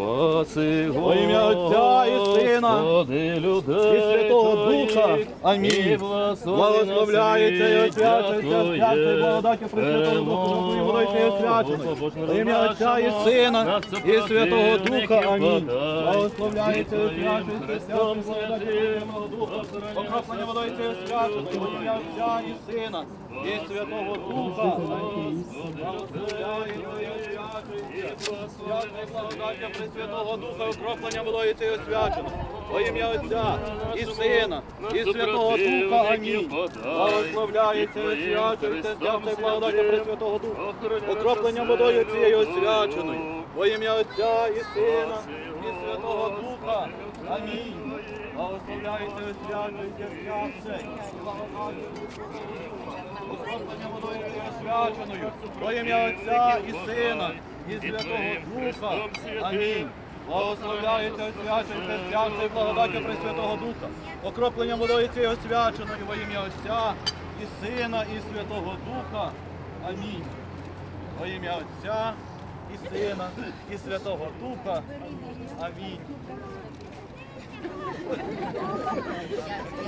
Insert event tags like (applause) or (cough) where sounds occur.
Спаси, Во ім'я Отця і Сина, і Святого Духа. Амінь. і Благословляється і освячується святий благодаті Пресвятого Духа, і освячений. Перемогу Во ім'я Отця і Сина, і Святого Духа. Амінь. Благословляється і І освячується святий благодаті Пресвятого Духа. Окроплення водою і освячений. Во ім'я Отця і Сина, і Святого Духа. Амінь. Благословляється і святий благодаті Пресвятого Духа, окроплення водою і освячений. Во ім'я Отця і Сина, і Святого Духа. Амінь. Благословляється і освячується святий благодаті Пресвятого Духа. Окроплення водою цією освяченою. Во ім'я Отця і Сина, і Святого Духа. Амінь. Благословляється і освячується святий благодаті Окроплення водою цією освяченою. Во ім'я Отця і Сина, і Святого Духа. Амінь. Благословляється, освячується святий благодаті Пресвятого Духа. Окроплення водою цією освяченою во ім'я Отця і Сина, і Святого Духа. Амінь. Во ім'я Отця і Сина, і Святого Духа. Амінь. (laughs)